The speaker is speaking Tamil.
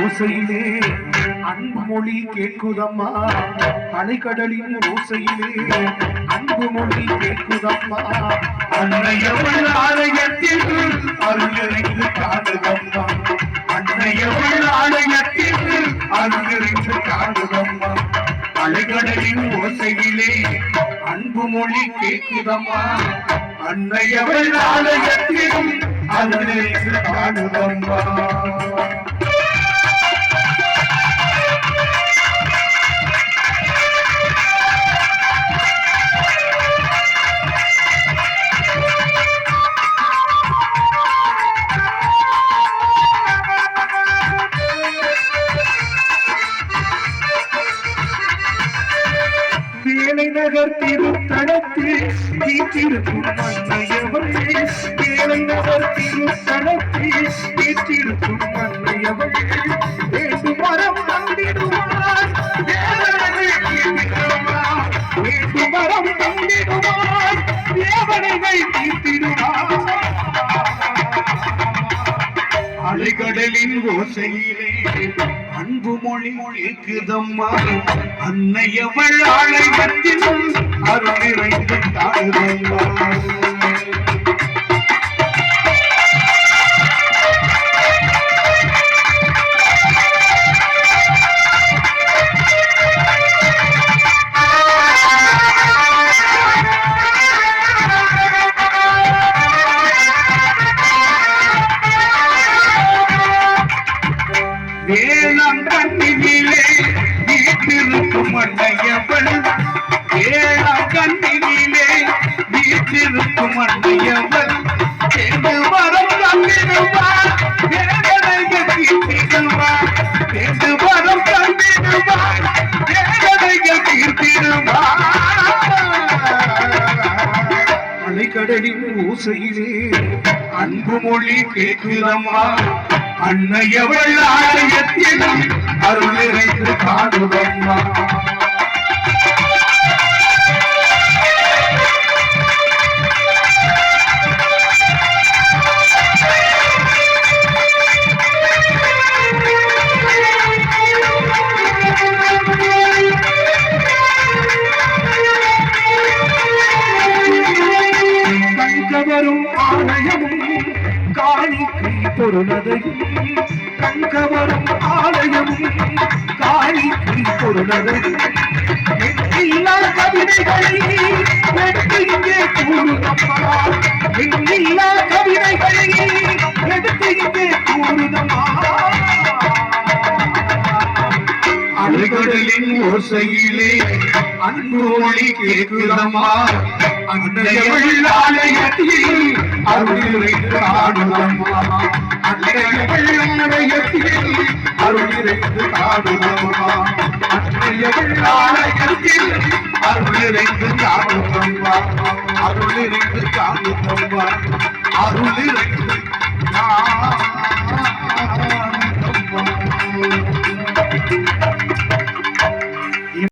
ஓசையிலே அன்பு மொழி கேட்குதம்மா. அலைக்கடலின் ஓசையிலே அன்பு மொழி கேட்குதம்மா. அன்னையவள் ஆலயத்தில் அருள்நிறைந்து காணுதம்மா. அன்னையவள் ஆலயத்தில் அருள்நிறைந்து காணுதம்மா. அலைகடலின் ஓசையிலே அன்பு மொழி கேட்குதம்மா. அன்னையவள் ஆலயத்தில் அருள்நிறைந்து காணுதம்மா. வேலை நகர் திருத்தலத்தில் வீற்றிருக்கும் நகர் திருத்தலத்தில் வீற்றிருக்கும் வேண்டும் மரம் தந்திடுவார் தேவனைகள் தீர்த்திடுவார் வேண்டும் மரம் தந்திடுவார் தேவனைகள் தீர்த்திடுவார் அலைகடலின் ஓசையிலே அன்பு மொழி கேக்குதம்மா. அன்னையவள் ஆலயத்தில் அருள் நிறைந்து தாழ்வம்மா வீட்டிருக்கும் அன்னையவள் தேர்ந்து வரம் தந்திடுவார்? வேதனையை தீர்த்திடுவார் தேர்ந்து வரம் தந்திடுவார்? வேதனையை தீர்த்திடுவார் அலைக்கடலின் ஓசையிலே அன்பு மொழி கேட்கிறம்மா அன்னையவள் ஆலயத்தில் அருள் நிறைந்து காணுதம்மா. பொருளதையும் கண்கவரும் ஆலயமும் காணிக்கை பொருளதையும் எண்ணில்லா கவிதைகளை எடுத்து இங்கே எண்ணில்லா எடுத்து இங்கே அலைகடலின் ஓசையிலே அன்பு மொழி கேட்குதம்மா. அன்றையத்தில் ஆலயத்தில் காடுதம்மா அன்றையத்தில் காணுதம்மா காடுதம்மா அன்றையத்தில் அருள் காடுதம்மா காணுதம்மா காடுதம்மா ஆலயத்தில் காடுதம்மா